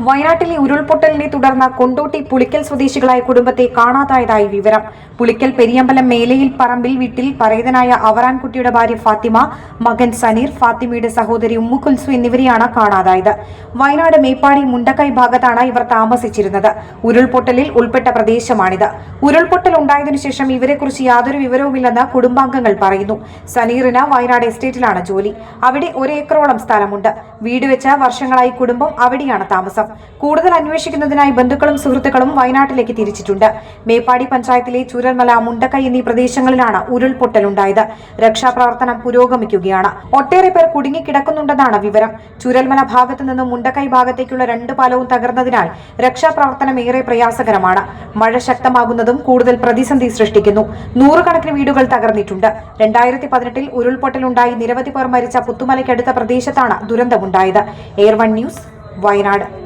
വയനാട്ടിലെ ഉരുൾപൊട്ടലിനെ തുടർന്ന് കൊണ്ടോട്ടി പുളിക്കൽ സ്വദേശികളായ കുടുംബത്തെ കാണാതായതായി വിവരം. പുളിക്കൽ പെരിയമ്പലം മേലയിൽ പറമ്പിൽ വീട്ടിൽ പരേതനായ അവറാൻകുട്ടിയുടെ ഭാര്യ ഫാത്തിമ മകൻ സനീർ ഫാത്തിമയുടെ സഹോദരി ഉമ്മുകുൽസു എന്നിവരെയാണ് കാണാതായത്. വയനാട് മേപ്പാടി മുണ്ടക്കൈ ഭാഗത്താണ് ഇവർ താമസിച്ചിരുന്നത്. ഉരുൾപൊട്ടലിൽ ഉൾപ്പെട്ട പ്രദേശമാണിത്. ഉരുൾപൊട്ടൽ ഉണ്ടായതിനു ശേഷം ഇവരെക്കുറിച്ച് യാതൊരു വിവരവുമില്ലെന്ന് കുടുംബാംഗങ്ങൾ പറയുന്നു. സനീറിന് വയനാട് എസ്റ്റേറ്റിലാണ് ജോലി. അവിടെ ഒരു ഏക്കറോളം സ്ഥലമുണ്ട്. വീട് വെച്ച വർഷങ്ങളായി കുടുംബം അവിടെയാണ് താമസം. കൂടുതൽ അന്വേഷിക്കുന്നതിനായി ബന്ധുക്കളും സുഹൃത്തുക്കളും വയനാട്ടിലേക്ക് തിരിച്ചിട്ടുണ്ട്. മേപ്പാടി പഞ്ചായത്തിലെ ചൂരൽമല മുണ്ടക്കൈ എന്നീ പ്രദേശങ്ങളിലാണ് ഉരുൾപൊട്ടലുണ്ടായത്. രക്ഷാപ്രവർത്തനം പുരോഗമിക്കുകയാണ്. ഒട്ടേറെ പേർ കുടുങ്ങിക്കിടക്കുന്നുണ്ടെന്നാണ് വിവരം. ചൂരൽമല ഭാഗത്തു നിന്നും മുണ്ടക്കൈ ഭാഗത്തേക്കുള്ള രണ്ട് പാലവും തകർന്നതിനാൽ രക്ഷാപ്രവർത്തനം ഏറെ പ്രയാസകരമാണ്. മഴ ശക്തമാകുന്നതും കൂടുതൽ പ്രതിസന്ധി സൃഷ്ടിക്കുന്നു. നൂറുകണക്കിന് വീടുകൾ തകർന്നിട്ടുണ്ട്. രണ്ടായിരത്തി പതിനെട്ടിൽ ഉരുൾപൊട്ടലുണ്ടായി നിരവധി പേർ മരിച്ച പുത്തുമലയ്ക്കടുത്ത പ്രദേശത്താണ് ദുരന്തമുണ്ടായത്. Air one news Wayanad.